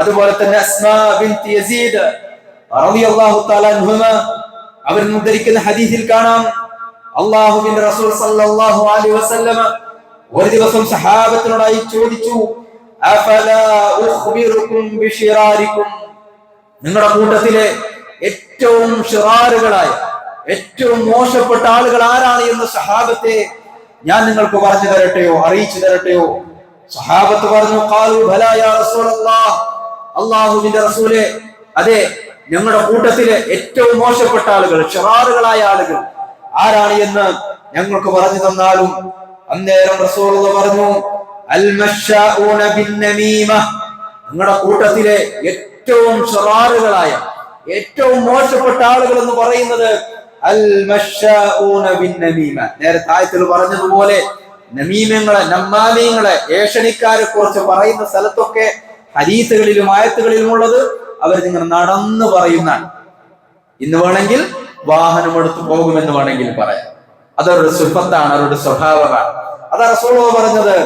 അതുപോലെ തന്നെ അസ്മാ ബിൻത് യസീദ് റളിയല്ലാഹു തആല അൻഹുമ അവർ ഉദ്ധരിക്കുന്ന ഹദീസിൽ കാണാം അള്ളാഹുവിന്റെ റസൂൽ സല്ലല്ലാഹു അലൈഹി വസല്ലമ ഒരു ദിവസം സഹാബത്തിനോടായി ചോദിച്ചു അഫലാ ഉഖ്ബിറുക്കും ബിശിറാരിക്കും നിങ്ങളുടെ കൂട്ടത്തിലെ ഏറ്റവും ഷിറാറുകളായ ഏറ്റവും മോശപ്പെട്ട ആളുകൾ ആരാണ് എന്ന സഹാബത്തെ ഞാൻ നിങ്ങൾക്ക് പറഞ്ഞു തരട്ടെയോ അറിയിച്ചു തരട്ടെയോ? സഹാബത്ത് പറഞ്ഞു ഖാലു ബലാ യാ റസൂലല്ലാഹ് അള്ളാഹുവിന്റെ റസൂലെ അതെ ഞങ്ങളുടെ കൂട്ടത്തിലെ ഏറ്റവും മോശപ്പെട്ട ആളുകൾ ചെറാറുകളായ ആളുകൾ. ആരാണ് എന്ന് ഞങ്ങൾക്ക് പറഞ്ഞു തന്നാലും അന്നേരം റസൂൽ പറഞ്ഞു നിങ്ങളുടെ കൂട്ടത്തിലെ ഏറ്റവും ഷറാറുകളായ ഏറ്റവും മോശപ്പെട്ട ആളുകൾ എന്ന് പറയുന്നത് നേരെ താഴത്തിൽ പറഞ്ഞതുപോലെ നമീമങ്ങളെ നമ്മാമീങ്ങളെ ഏഷണിക്കാരെ കുറിച്ച് പറയുന്ന സ്ഥലത്തൊക്കെ ഹരീത്തുകളിലും അവർ നിങ്ങൾ നടന്നു പറയുന്ന ഇന്ന് വേണമെങ്കിൽ വാഹനം എടുത്തു പോകുമെന്ന് വേണമെങ്കിൽ പറയാം. അതൊരു സുഖത്താണ് അവരുടെ സ്വഭാവമാണ്. അതാ റസൂളോ പറഞ്ഞത്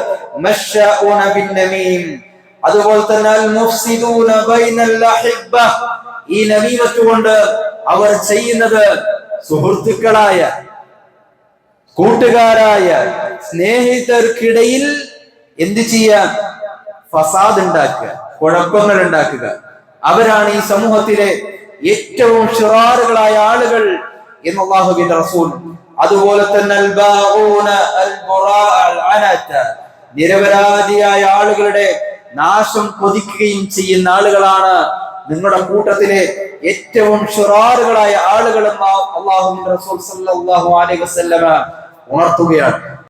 അതുപോലെ തന്നെ ഈ നമീമത്ത് കൊണ്ട് അവർ ചെയ്യുന്നത് സുഹൃത്തുക്കളായ കൂട്ടുകാരായ സ്നേഹിതർക്കിടയിൽ എന്ത് ചെയ്യാം ഫസാദ് ഉണ്ടാക്കുക കുഴപ്പങ്ങൾ ഉണ്ടാക്കുക. അവരാണ് ഈ സമൂഹത്തിലെ ഏറ്റവും ഷിറാറുകളായ ആളുകൾ എന്ന് അള്ളാഹുബിന്റെ റസൂൽ. അതുപോലെ തന്നെ നിരപരാധിയായ ആളുകളുടെ നാശം കൊതിക്കുകയും ചെയ്യുന്ന ആളുകളാണ് നിങ്ങളുടെ കൂട്ടത്തിലെ ഏറ്റവും ഷിറാറുകളായ ആളുകൾ എന്ന് അള്ളാഹുവിന്റെ റസൂൽ സല്ലല്ലാഹു അലൈഹി വസ്ല്ലമ ഉണർത്തുകയാണ്.